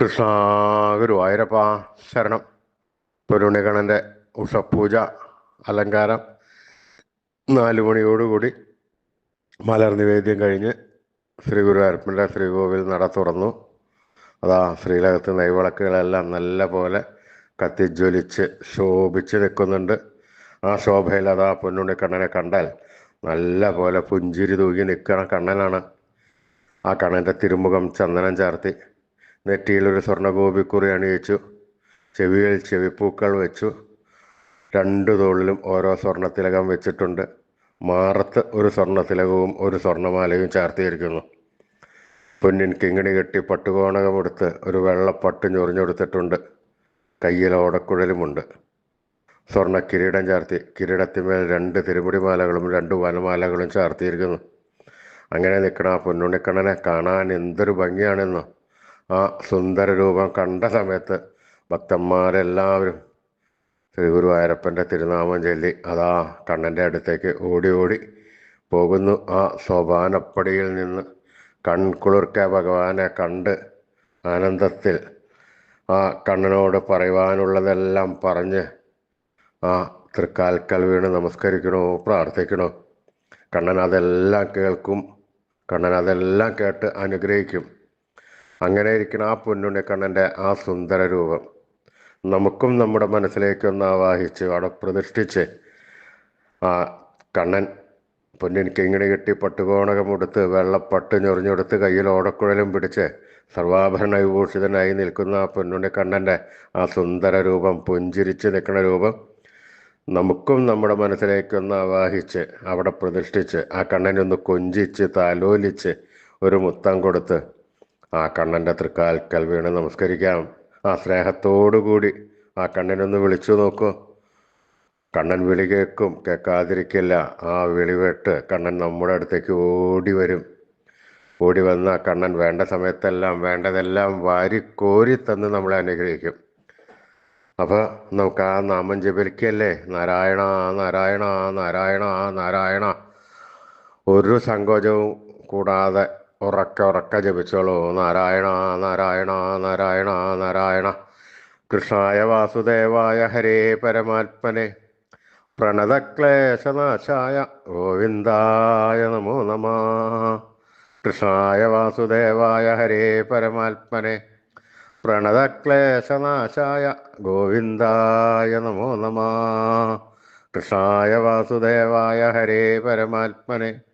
കൃഷ്ണ ഗുരുവായൂരപ്പ ശരണം. പൊരുണികണന്റെ ഉഷപൂജ അലങ്കാരം. നാലു മണിയോടുകൂടി മലർ നിവേദ്യം കഴിഞ്ഞ് ശ്രീ ഗുരുവായൂരപ്പന്റെ ശ്രീകോവിൽ നട തുറന്നു. അതാ ശ്രീലകത്ത് നെയ്വിളക്കുകളെല്ലാം നല്ല പോലെ കത്തിജ്വലിച്ച് ശോഭിച്ച് നിൽക്കുന്നുണ്ട്. ആ ശോഭയിൽ അതാ പൊന്നുണ്ണിക്കണ്ണനെ കണ്ടാൽ നല്ല പോലെ പുഞ്ചിരി തൂകി നിൽക്കണ കണ്ണനാണ്. ആ കണ്ണന്റെ തിരുമുഖം ചന്ദനം ചാർത്തി. നെറ്റിയിലൊരു സ്വർണഗോപിക്കുറി അണിയിച്ചു. ചെവിയിൽ ചെവിപ്പൂക്കൾ വെച്ചു. രണ്ടു തോളിലും ഓരോ സ്വർണത്തിലകം വെച്ചിട്ടുണ്ട്. മാറത്ത് ഒരു സ്വർണത്തിലകവും ഒരു സ്വർണമാലയും ചാർത്തിയിരിക്കുന്നു. പൊന്നിൻ കിങ്ങിണി കെട്ടി പട്ടുകോണകമെടുത്ത് ഒരു വെള്ളപ്പട്ട് ഞൊറിഞ്ഞെടുത്തിട്ടുണ്ട്. കയ്യിൽ ഓടക്കുഴലുമുണ്ട്. സ്വർണ കിരീടം ചാർത്തി. കിരീടത്തിന്മേൽ രണ്ട് തിരുമുടിമാലകളും രണ്ട് വനമാലകളും ചാർത്തിയിരിക്കുന്നു. അങ്ങനെ നിൽക്കണ ആ കാണാൻ എന്തൊരു ഭംഗിയാണെന്നോ. ആ സുന്ദര രൂപം കണ്ട സമയത്ത് ഭക്തന്മാരെല്ലാവരും ശ്രീ ഗുരുവായൂരപ്പന്റെ തിരുനാമം ചൊല്ലി അതാ കണ്ണന്റെ അടുത്തേക്ക് ഓടി ഓടി പോകുന്നു. ആ സോപാനപ്പടിയിൽ നിന്ന് കൺകുളിർക്ക ഭഗവാനെ കണ്ട് ആനന്ദത്തിൽ ആ കണ്ണനോട് പറയുവാനുള്ളതെല്ലാം പറഞ്ഞ് ആ തൃക്കാൽക്കൽ വീണ് നമസ്കരിക്കണോ പ്രാർത്ഥിക്കണോ? കണ്ണൻ അതെല്ലാം കേൾക്കും. കണ്ണൻ അതെല്ലാം കേട്ട് അനുഗ്രഹിക്കും. അങ്ങനെ ഇരിക്കുന്ന ആ പൊന്നുണ്ണി കണ്ണന്റെ ആ സുന്ദര രൂപം നമുക്കും നമ്മുടെ മനസ്സിലേക്കൊന്ന് ആവാഹിച്ച് അവിടെ പ്രതിഷ്ഠിച്ച് ആ കണ്ണൻ പൊന്നിനിക്ക് ഇങ്ങനെ കെട്ടി പട്ടുകോണകം ഉടുത്ത് വെള്ളപ്പട്ട് ഞൊറിഞ്ഞെടുത്ത് കയ്യിൽ ഓടക്കുഴലും പിടിച്ച് സർവാഭരണ വിഭൂഷിതനായി നിൽക്കുന്ന ആ പൊന്നുണ്ണി കണ്ണന്റെ ആ സുന്ദര രൂപം പുഞ്ചിരിച്ച് നിൽക്കുന്ന രൂപം നമുക്കും നമ്മുടെ മനസ്സിലേക്കൊന്ന് ആവാഹിച്ച് അവിടെ പ്രതിഷ്ഠിച്ച് ആ കണ്ണനെ ഒന്ന് കൊഞ്ചിച്ച് താലോലിച്ച് ഒരു മുത്തം കൊടുത്ത് ആ കണ്ണന്റെ തൃക്കാൽക്കൽ വീണ് നമസ്കരിക്കാം. ആ സ്നേഹത്തോടുകൂടി ആ കണ്ണനൊന്ന് വിളിച്ചു നോക്കൂ. കണ്ണൻ വിളി കേൾക്കും കേൾക്കാതിരിക്കില്ല. ആ വിളിവെട്ട് കണ്ണൻ നമ്മുടെ അടുത്തേക്ക് ഓടി വരും. ഓടി വന്ന കണ്ണൻ വേണ്ട സമയത്തെല്ലാം വേണ്ടതെല്ലാം വാരി കോരി തന്ന് നമ്മളെ അനുഗ്രഹിക്കും. അപ്പോൾ നമുക്ക് ആ നാമം ജപിക്കല്ലേ? നാരായണ നാരായണ നാരായണ നാരായണ. ഒരു സങ്കോചവും കൂടാതെ ഉറക്ക ഉറക്ക ജപിച്ചോളൂ. നാരായണ നാരായണ നാരായണ നാരായണ. കൃഷ്ണായ വാസുദേവായ ഹരേ പരമാത്മനെ. പ്രണതക്ലേശനാശായ ഗോവിന്ദായ നമോ നമ. കൃഷ്ണായ വാസുദേവായ ഹരേ പരമാത്മനെ. പ്രണതക്ലേശനാശായ ഗോവിന്ദായ നമോ നമ. കൃഷ്ണായ വാസുദേവായ ഹരേ പരമാത്മനെ.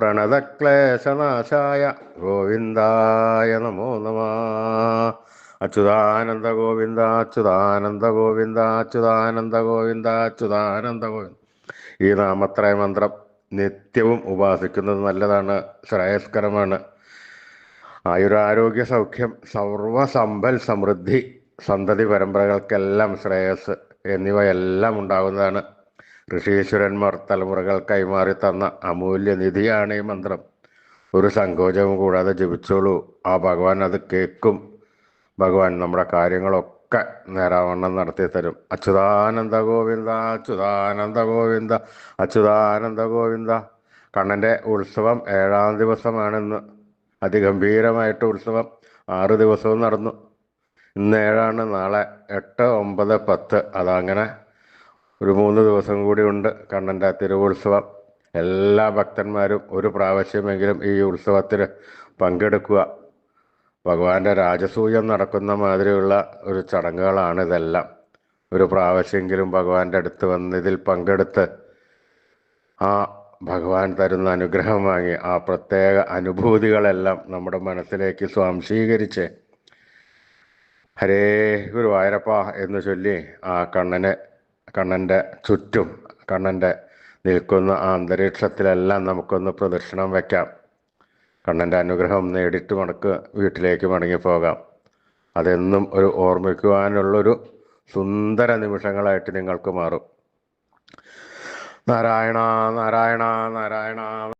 പ്രണതക്ലേശനാശായ ഗോവിന്ദായ നമോ നമ. അച്യുതാനന്ദ ഗോവിന്ദ അച്യുതാനന്ദ ഗോവിന്ദ അച്യുതാനന്ദ ഗോവിന്ദ അച്യുതാനന്ദ ഗോവിന്ദ. ഈ നാമത്രയ മന്ത്രം നിത്യവും ഉപാസിക്കുന്നത് നല്ലതാണ് ശ്രേയസ്കരമാണ്. ആയുരാരോഗ്യ സൗഖ്യം സർവസമ്പൽ സമൃദ്ധി സന്തതി പരമ്പരകൾക്കെല്ലാം ശ്രേയസ് എന്നിവയെല്ലാം ഉണ്ടാകുന്നതാണ്. ഋഷീശ്വരന്മാർ തലമുറകൾ കൈമാറി തന്ന അമൂല്യ നിധിയാണ് ഈ മന്ത്രം. ഒരു സങ്കോചവും കൂടാതെ ജപിച്ചോളൂ. ആ ഭഗവാൻ അത് കേൾക്കും ഭഗവാൻ നമ്മുടെ കാര്യങ്ങളൊക്കെ നേരാവണ്ണം നടത്തി തരും. അച്യുതാനന്ദ ഗോവിന്ദ അച്യുതാനന്ദ ഗോവിന്ദ അച്യുതാനന്ദ ഗോവിന്ദ. കണ്ണന്റെ ഉത്സവം ഏഴാം ദിവസമാണെന്ന്. അതിഗംഭീരമായിട്ട് ഉത്സവം ആറ് ദിവസവും നടന്നു. ഇന്ന് ഏഴാണ് നാളെ എട്ട് ഒമ്പത് പത്ത്. അതങ്ങനെ ഒരു മൂന്ന് ദിവസം കൂടി ഉണ്ട് കണ്ണന്റെ തിരുവുത്സവം. എല്ലാ ഭക്തന്മാരും ഒരു പ്രാവശ്യമെങ്കിലും ഈ ഉത്സവത്തിൽ പങ്കെടുക്കുക. ഭഗവാന്റെ രാജസൂയം നടക്കുന്ന മാതിരിയുള്ള ഒരു ചടങ്ങുകളാണ് ഇതെല്ലാം. ഒരു പ്രാവശ്യമെങ്കിലും ഭഗവാന്റെ അടുത്ത് വന്ന് ഇതിൽ പങ്കെടുത്ത് ആ ഭഗവാൻ തരുന്ന അനുഗ്രഹം വാങ്ങി ആ പ്രത്യേക അനുഭൂതികളെല്ലാം നമ്മുടെ മനസ്സിലേക്ക് സ്വാംശീകരിച്ച് ഹരേ ഗുരുവായൂരപ്പ എന്ന് ചൊല്ലി ആ കണ്ണനെ കണ്ണന്റെ ചുറ്റും കണ്ണന്റെ നിൽക്കുന്ന അന്തരീക്ഷത്തിലെല്ലാം നമുക്കൊന്ന് പ്രദക്ഷിണം വയ്ക്കാം കണ്ണന്റെ അനുഗ്രഹം നേടിയിട്ട് മടക്ക് വീട്ടിലേക്ക് മടങ്ങിപ്പോകാം അതെന്നും ഒരു ഓർമ്മിക്കുവാനുള്ളൊരു സുന്ദര നിമിഷങ്ങളായിട്ട് നിങ്ങൾക്ക് മാറും. നാരായണ നാരായണ നാരായണ